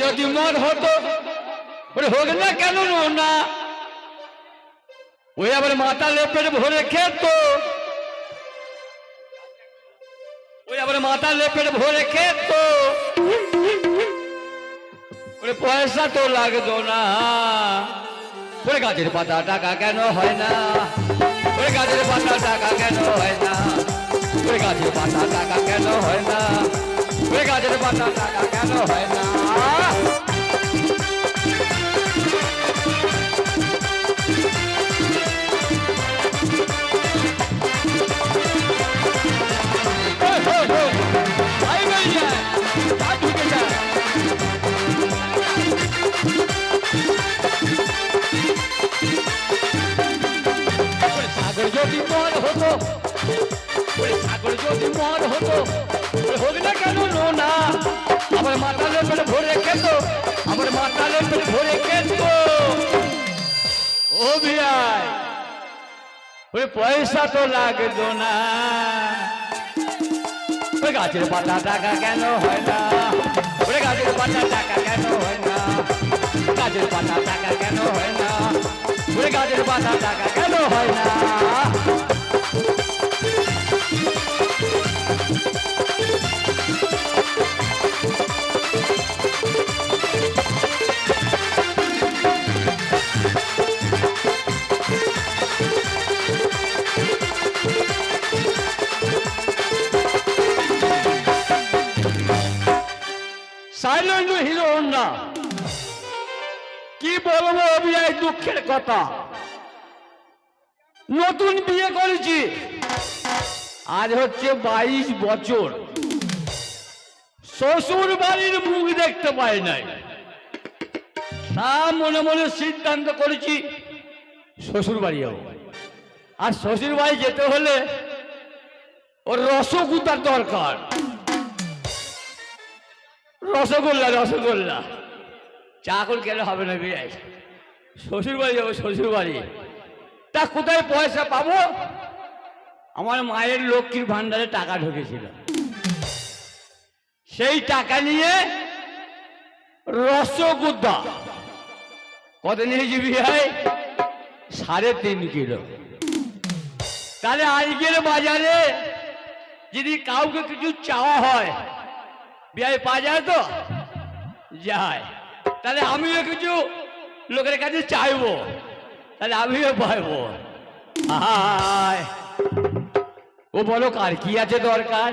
যদি মন হতো হোক না কেন না ওই আবার মাথা লেপের ভরে খেত। ওই আবার মাথা লেপের ভরে খেত। পয়সা তো লাগতো না। ওরে গাছের পাতা টাকা কেন হয় না? ওরে গাছের পাতা টাকা কেন হয় না? ওরে গাছের পাতা টাকা কেন হয় না? ওরে গাছের পাতা টাকা কেন হয় না? লেপের ভরে খেত ও বিয়াই ওরে পয়সা তো লাগতো না ওই গাছের পাতা টাকা কেন হয় না ওরে গাছের পাতা টাকা কেন হয় না গাছের পাতা টাকা কেন হয় না ওরে গাছের পাতা টাকা কেন হয় না দুঃখের কথা। নতুন বিয়ে করেছি। আজ হচ্ছে বাইশ বছর। শ্বশুর বাড়ির মুখ দেখতে পাই নাই। তা মনে মনে সিদ্ধান্ত করেছি শ্বশুর বাড়ি যাব। আর শ্বশুর বাড়ি যেতে হলে ওর রসগুতার দরকার। রসগোল্লা রসগোল্লা। চা করে গেলে হবে না বিয়ে শ্বশুর বাড়ি যাব শ্বশুর বাড়ি তা কোথায় পয়সা পাবো? আমার মায়ের লক্ষ্মীর ভান্ডারে টাকা ঢুকেছিল। সেই টাকা নিয়ে রসগোদ্দা কত নিয়েছি বিয়ে সাড়ে তিন কিলো। তাহলে আজকের বাজারে যদি কাউকে কিছু চাওয়া হয় বিয়ে পাওয়া যায় তো? যায়। তাহলে আমিও কিছু লোকের কাছে চাইব। তাহলে আমিও পাইবো। ও বলো কার, কি আছে দরকার?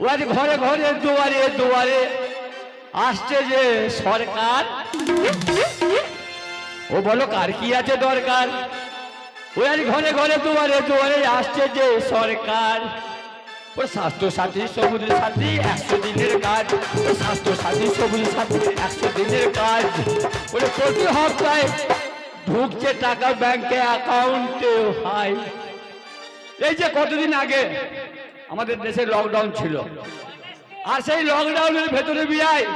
ও আজ ঘরে ঘরে, দুয়ারে দুয়ারে আসছে যে সরকার। ও বলো কার, কি আছে দরকার? ও আজ ঘরে ঘরে, দুয়ারে দুয়ারে আসছে যে সরকার। সাথী দিনের কাজ। সাথী দিনের কাজ। ঢুকছে টাকা ব্যাংকে অ্যাকাউন্টে এই যে কতদিন আগে আমাদের দেশে লকডাউন ছিল। আর সেই লকডাউনের ভেতরে বিয়াই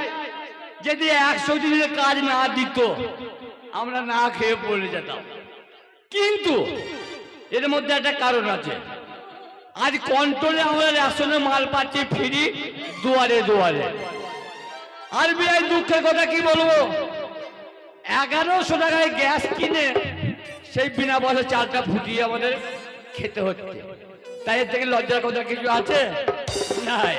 যদি একশো দিনের কাজ না দিত, আমরা না খেয়ে পড়ে যেতাম। কিন্তু এর মধ্যে একটা কারণ আছে। আজ কন্ট্রোলে আমরা রেশনে মাল পাচ্ছি ফ্রি, দুয়ারে দুয়ারে। আর বিআই দুঃখের কথা কি বলব? এগারোশো টাকায় গ্যাস কিনে সেই বিনা পয়সা চালটা ফুটিয়ে আমাদের খেতে হচ্ছে। তাই এর থেকে লজ্জার কথা কিছু আছে? নাই।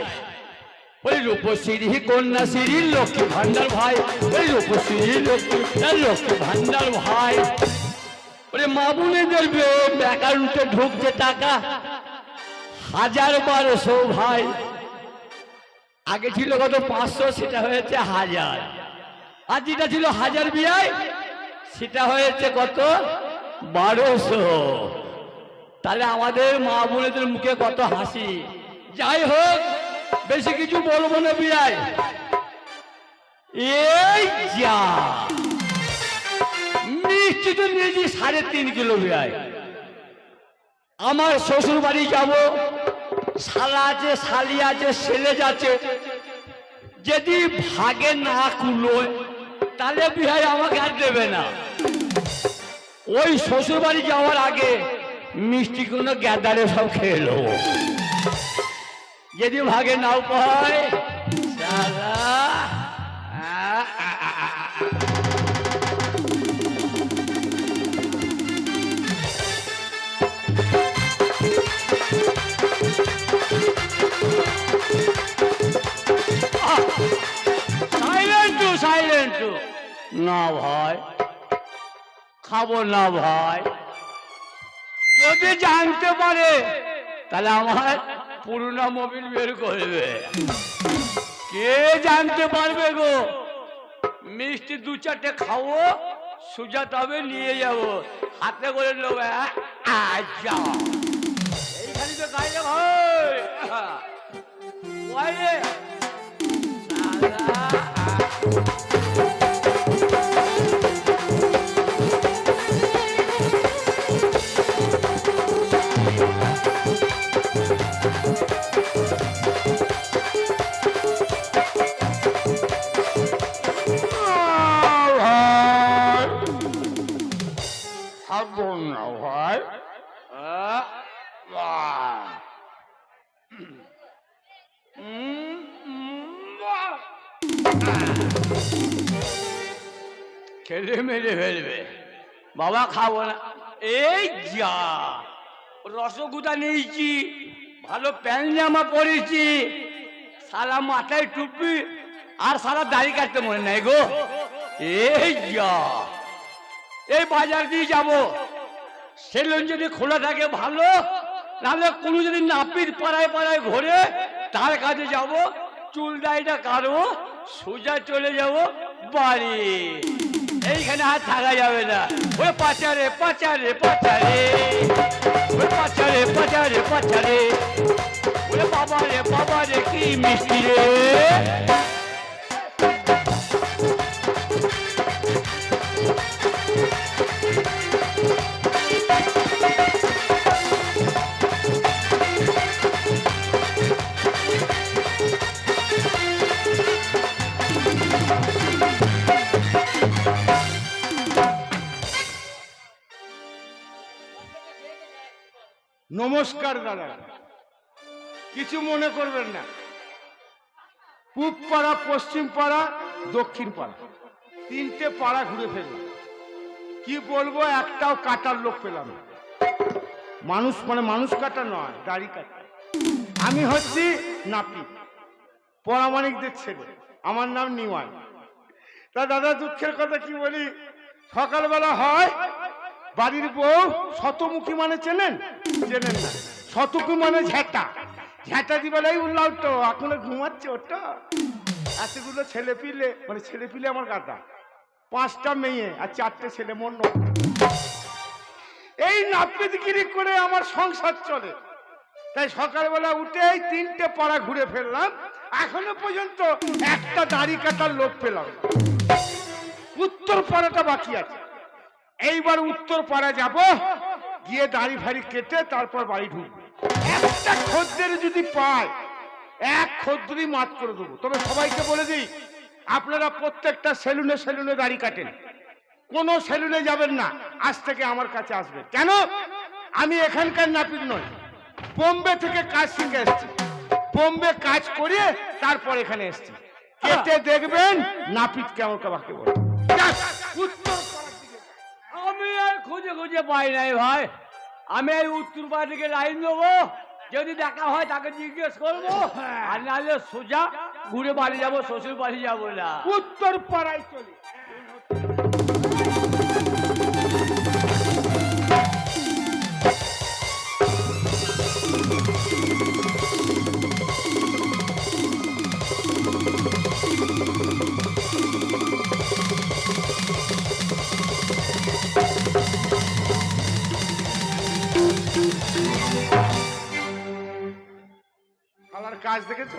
ওই রূপশ্রী কন্যাশ্রী, লক্ষ্মী ভান্ডার ভাই। ওই রূপশ্রী, লক্ষ্মী লক্ষ্মী ভান্ডার ভাই। ওরে মা বোনেদের অ্যাকাউন্টে ঢুকছে টাকা। হাজার বারোশো ভাই আগে ছিল কত পাঁচশো, সেটা হয়েছে হাজার। আর যেটা ছিল হাজার বিয়ায়, সেটা হয়েছে কত বারোশো। তাহলে আমাদের মা বোনেদের মুখে কত হাসি। যাই হোক, বেশি কিছু বলব না বিয়ায়। এই যা। মিষ্টি তো নিয়েছি সাড়ে তিন কিলো বিয়ায়। আমার শ্বশুর বাড়ি যাব। শালা আছে, শালি আছে, ছেলে যাচ্ছে। যদি ভাগে না কুলোয় তাহলে বিহাই আমাকে আর দেবে না। ওই শ্বশুর বাড়ি যাওয়ার আগে মিষ্টি কোনো গ্যাদারে সব খেয়ে নেব। যদি ভাগে নাও পায় না ভাই খাব না ভাই যদি জানতে পারে, তাহলে আমার পুরোনো মোবিল বের করবে। কে জানতে পারবে গো? মিষ্টি দু চারটে খাব, সুজা তবে নিয়ে যাব। হাতে করে নেব হ্যাঁ? এইখানে তো গাইলে ভাই ছেলে মেরে ফেলবে। বাবা খাব না। এই যা রসগুদা নিয়েছি, ভালো প্যান্ট জামা পরেছি, সারা মাথায় টুপি, আর সারা দাড়ি কাটতে মনে নাই গো। এই যা, এই বাজার দিয়ে যাব। সেলুন যদি খোলা থাকে ভালো, নাহলে কোনো যদি নাপিত পাড়ায় পাড়ায় ঘোরে, তার কাছে যাব। চুল দাড়িটা কাটবো। সোজা চলে যাব বাড়ি। এইখানে আর থাকা যাবে না। ওই পাচারে পাচারে পাচারে। ওই পাচারে পাচারে পাচারে। ওরে বাবা রে বাবা রে কি মিষ্টি রে। নমস্কার, দাদা। কিছু মনে করবেন না। পূব পাড়া পশ্চিম পাড়া দক্ষিণ পাড়া তিনটে পাড়া ঘুরে ফেললাম। কি বলব, একটাও কাটার লোক পেলাম মানুষ মানে মানুষ কাটা নয়, দাড়ি কাটা। আমি হচ্ছি নাপি পরামানিকদের ছেলে। আমার নাম নিওয়ান। তা দাদা, দুঃখের কথা কি বলি? সকালবেলা হয় বাড়ির বউ শতমুখী মানে চেনেন? চেনেন না। শতমুখী মানে ঝ্যাঁটা ঝ্যাঁটা দিবেলাই উল্লাহ তো এখনও ঘুমাচ্ছে ওটা এতগুলো ছেলে পিলে মানে ছেলে পিলে আমার গাদা। পাঁচটা মেয়ে আর চারটে ছেলে, মন এই নাপিতগিরি করে আমার সংসার চলে। তাই সকালবেলা উঠে এই তিনটে পাড়া ঘুরে ফেললাম। এখনও পর্যন্ত একটা দাড়ি কাটার লোক পেলাম উত্তর পাড়াটা বাকি আছে। এইবার উত্তর পাড়া যাব, গিয়ে দাড়ি ফাড়ি কেটে তারপর বাড়ি ঢুকবো। একটা খদ্দের যদি পায় এক খদ্দরই মাত করে দেবো। তবে সবাইকে বলে দিই, আপনারা প্রত্যেকটা সেলুনে সেলুনে দাড়ি কাটেন। কোন সেলুনে যাবেন না, আজ থেকে আমার কাছে আসবেন কেন? আমি এখানকার নাপিত নই। বোম্বে থেকে কাজ শিখে এসেছি। বোম্বে কাজ করে তারপর এখানে এসেছি। কেটে দেখবেন নাপিত কেমন কাবাকে বলে। উত্তর। আমি আর খুঁজে খুঁজে পাই নাই ভাই। আমি এই উত্তর থেকে লাইন দেবো। যদি দেখা হয় তাকে জিজ্ঞেস করব। আর নাহলে সোজা ঘুরে বাড়ি যাব, শ্বশুর বাড়ি যাব না। উত্তর পাড়ায় চলি। কাজ দেখেছ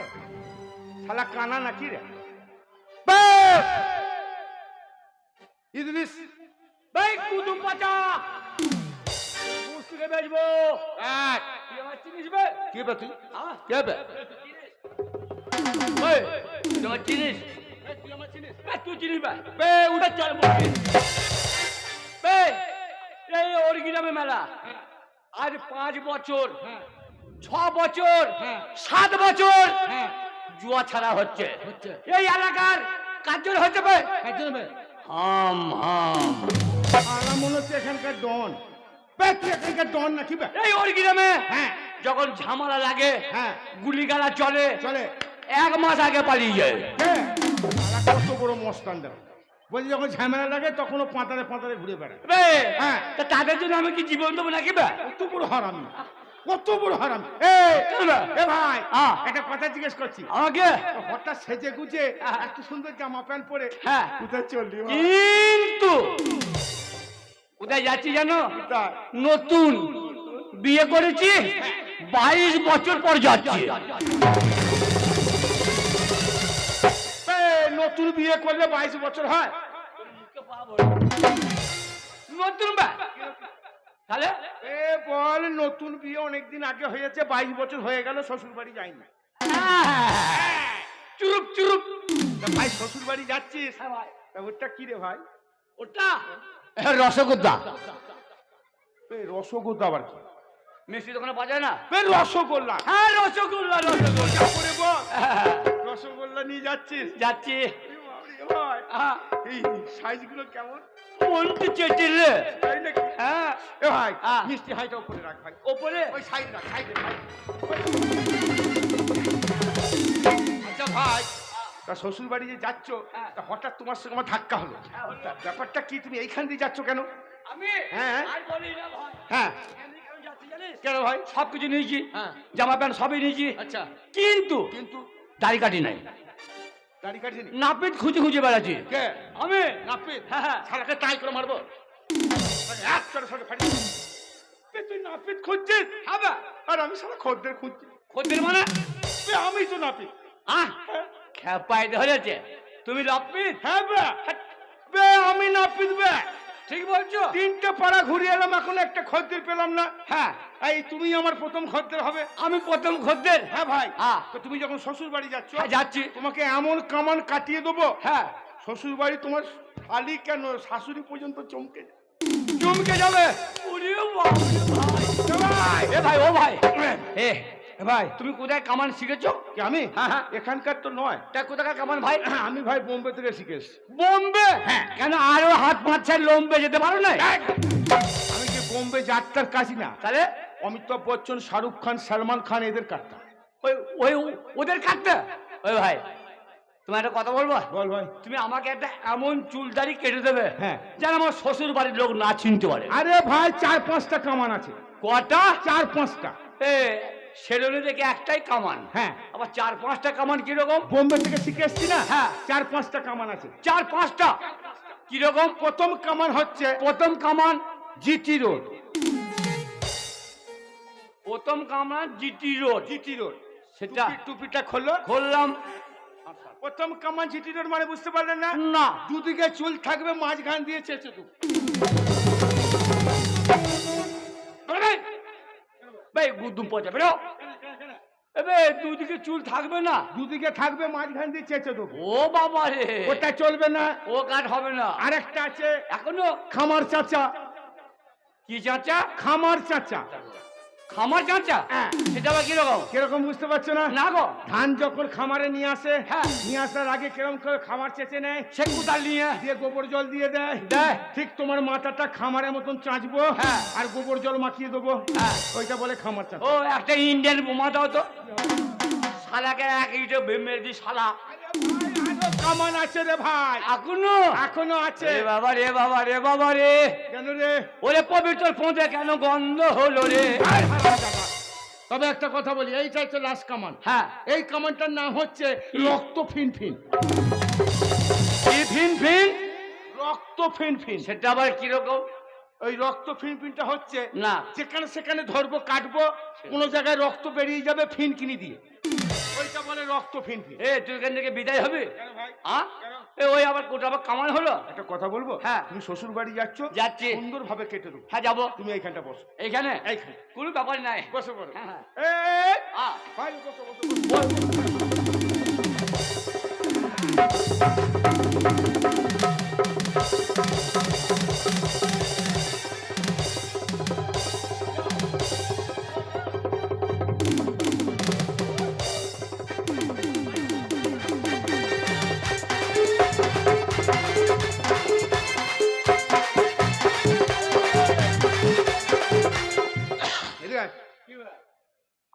শালা কানা নাকি রে বাস! ভাই কুতুম পাচা পুস্তিকে বেচবো এক তুই আমার চিনিস বে কি বে তুই হ্যাঁ? কে বে ওই, তুই আমার চিনিস এই, তুই আমার চিনিস বে, তুই চিনিস বে বে উঠে চল বলছি বে এই অরিজিনামে মেলা আজ পাঁচ বছর ছ বছর সাত বছর জুয়া ছাড়া হচ্ছে। এই এলাকার কার্যর হচ্ছে বে হাম হাম। আমার মনে হচ্ছে এখানকার ডন। এখানকার ডন নাকি এই অরিজিনামে হ্যাঁ। যখন ঝামেলা লাগে হ্যাঁ। গুলিগালা চলে চলে। এক মাস আগে পালিয়ে যায়। শালা কত বড় মস্তান বলছি যখন ঝামেলা লাগে তখন পাঁতারে পাঁতারে ঘুরে বেড়ায়। হ্যাঁ। তাদের জন্য আমি কি জীবন দেবো নাকি বে? কত বড় হারামি। কত বড় হারামি এ এ ভাই। একটা কথা জিজ্ঞেস করছি আমাকে হঠাৎ সেজে গুজে। এত সুন্দর জামা প্যান্ট পরে হ্যাঁ। কোথায় চললি? কিন্তু কোথায় যাচ্ছি জানো? নতুন বিয়ে করেছি বাইশ বছর পর যাচ্ছি নতুন বিয়ে করলে বাইশ বছর হয় নতুন বা তাহলে? এ বল নতুন বিয়ে অনেকদিন আগে হয়েছে বাইশ বছর হয়ে গেল শ্বশুর বাড়ি যাইনি চুরুপ চুরুপ। ভাই শ্বশুর বাড়ি যাচ্ছিস তা ওটা কি রে ভাই? ওটা? রসগোল্লা। এ, রসগোল্লা আবার কি? মিষ্টি দোকানে বাজায় না? এ, রসগোল্লা। হ্যাঁ রসগোল্লা রসগোল্লা। করে বল। হ্যাঁ, রসগোল্লা নিয়ে যাচ্ছিস? যাচ্ছি। হ্যাঁ, এই সাইজগুলো কেমন? মনটি চেটিলে তাই নাকি? হ্যাঁ। এ ভাই হ্যাঁ। মিষ্টি হাইটা উপরে রাখ ভাই। ওপরে? ওই সাইড রাখ সাইডে আচ্ছা ভাই। তা শ্বশুর বাড়ি যে যাচ্ছ হ্যাঁ। তা হঠাৎ তোমার সঙ্গে আমার ধাক্কা হলো। ব্যাপারটা কি তুমি এইখান দিয়ে যাচ্ছ কেন? আমি? হ্যাঁ। হ্যাঁ। কেন ভাই? সব কিছু নিয়েছি। হ্যাঁ। জামা প্যান্ট সবই নিয়েছি। আচ্ছা। কিন্তু কিন্তু? দাড়ি কাটি নাই। দাড়ি নাপিত খুঁজে খুঁজে বেড়াচ্ছি। কে? আমি? নাপিত। হ্যাঁ হ্যাঁ। শালাকে তাই করে মারবো? এক করে সাথে ফাটি। তুই নাপিত খুঁজছিস? হ্যাঁ বা, আর আমি সারা খদ্দের খুঁজছি। খদ্দের মানে? আমি তো নাপিত। আহ খেপাই ধরেছে। তুমি নাপিত? হ্যাঁ বে আমি নাপিত বে। ঠিক বলছো? তিনটে পাড়া ঘুরে এলাম এখন একটা খদ্দের পেলাম না। হ্যাঁ। এই তুমি আমার প্রথম খদ্দের হবে। আমি প্রথম খদ্দের? হ্যাঁ ভাই। হ্যাঁ। তো তুমি যখন শ্বশুর বাড়ি যাচ্ছ হ্যাঁ, যাচ্ছি। তোমাকে এমন কামান কাটিয়ে দেবো হ্যাঁ। শ্বশুর বাড়ি তোমার শালি কেন? শাশুড়ি পর্যন্ত চমকে। চমকে যাবে? ভাই। এ ভাই ও ভাই। এ এ ভাই তুমি কোথায় কামান শিখেছো? কি আমি? হ্যাঁ, হ্যাঁ। এখানকার তো নয়। তা কোথাকার কামান ভাই? আমি ভাই বোম্বে থেকে শিখেছি। বোম্বে? হ্যাঁ। কেন আরও হাত পাঁচ লম্বে যেতে পারো না আমি যে বোম্বে যাত্রার কাছি না তাহলে? অমিতাভ বচ্চন শাহরুখ খান সালমান খান এদের কাটতাম। ওই ওই ওদের কাটতে? ওই ভাই তোমার একটা কথা বলব? বল ভাই। তুমি আমাকে একটা এমন চুল দাড়ি কেটে দেবে হ্যাঁ। যেন আমার শ্বশুর বাড়ির লোক না চিনতে পারে। আরে ভাই চার পাঁচটা কামান আছে। কটা? চার পাঁচটা। এ সেলুনে দেখে একটাই কামান। হ্যাঁ। আবার চার পাঁচটা কামান কীরকম? বোম্বে থেকে শিখে এসছি না? হ্যাঁ। চার পাঁচটা কামান আছে। চার পাঁচটা। কীরকম? প্রথম কামান হচ্ছে প্রথম কামান জিটি রোড। প্রথম কামান জিটি রোড। GT road. সেটা টুপিটা খোলো। খুললাম। প্রথম কামান জিটি রোড মানে বুঝতে পারলেন না? না। দুদিকে চুল থাকবে মাঝখান দিয়ে চেঁচে ভাই গুদুম পচা বেরো। এবে দুদিকে চুল থাকবে না। দুদিকে থাকবে মাঝখান দিয়ে চেঁচে দেবো। ও বাবা রে। ওটা চলবে না। ও কাট হবে না। আরেকটা আছে। এখনও? খামার চাচা। কি চাচা? খামার চাচা। খামার চাচা হ্যাঁ। সেটা আবার কীরকম? কীরকম বুঝতে পারছ না? না গো। ধান যখন খামারে নিয়ে আসে হ্যাঁ। নিয়ে আসার আগে কীরকম করে খামার চেঁচে নেয়? সে কোদাল নিয়ে? দিয়ে গোবর জল দিয়ে দেয়। দেয়। ঠিক তোমার মাথাটা খামারের মতন চাঁচবো হ্যাঁ। আর গোবর জল মাখিয়ে দেবো। হ্যাঁ। ওইটা বলে খামার চাঁচা। ও একটা ইন্ডিয়ান বোমা দাও তো। শালাকে এক ইটে মেরে দি শালা। কামান আছে রে ভাই? এখনও? এখনও আছে। রে বাবা রে বাবা রে বাবা রে। কেন রে? ওরে পবিত্র পৌঁছে কেন গন্ধ হলো রে। তবে একটা কথা বলি এইটা হচ্ছে লাস্ট কামান। হ্যাঁ। এই কামানটার নাম হচ্ছে রক্ত ফিন ফিন কি ফিন ফিন রক্ত ফিন ফিন সেটা আবার কীরকম? ওই রক্ত ফিন ফিনটা হচ্ছে না। যেখানে সেখানে ধরবো কাটবো কোনো জায়গায় রক্ত বেরিয়ে যাবে ফিন কিনি দিয়ে। ওইটা বলে রক্ত ফিন ফিন এ তুই এখান থেকে বিদায় হবে? কেন ভাই? আ? এ ওই আবার কোটা আবার কামান হলো? একটা কথা বলব? হ্যাঁ। তুমি শ্বশুর বাড়ি যাচ্ছ যাচ্ছি। সুন্দর ভাবে কেটে দেবো। হ্যাঁ যাব। তুমি এইখানটা বসো। এইখানে? এইখানে। কোনো ব্যাপার নাই। বসে পড়ো হ্যাঁ, হ্যাঁ। আ, ভাই, বসো, বসো, বসো।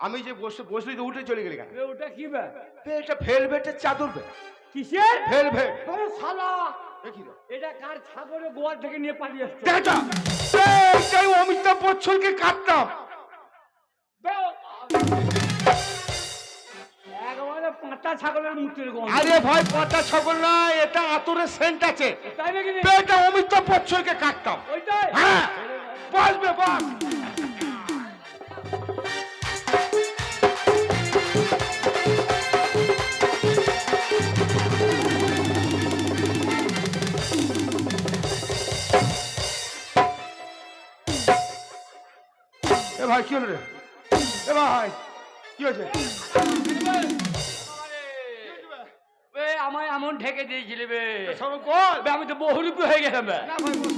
আমি যে বসে বসলি তো উঠে চলে গেলি কেন? ওটা কি বে বে, এটা ভেলভেটের চাদর বে। কিসের? ভেলভেট। আরে শালা! দেখি রে। এটা কার ছাগলের গোয়াল থেকে নিয়ে পালিয়ে আসছে? দেখা এইটাই অমিতাভ বচ্চনকে কাটতাম। ছাগলের মুখের গন্ধ আরে ভাই পাতা ছাগল না এটা আতরের সেন্ট আছে। তাই নাকি? এটা অমিতাভ বচ্চনকে কাটতাম। ওইটাই? হ্যাঁ বাসবে বাস। ভাই কি হলো রে? এ ভাই কি হয়েছে? বে আমায় এমন ঠেকে দিয়েছিলি বে। সব বে, আমি তো বহুরূপী হয়ে গেলাম বে। না ভাই বল।